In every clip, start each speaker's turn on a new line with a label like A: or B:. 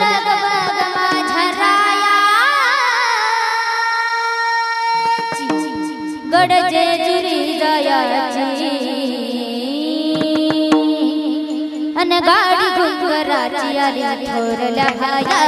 A: लग बघ माझ्या जायाची. अन गाडी डोंगराची आली थोरल्या भाया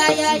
A: राजा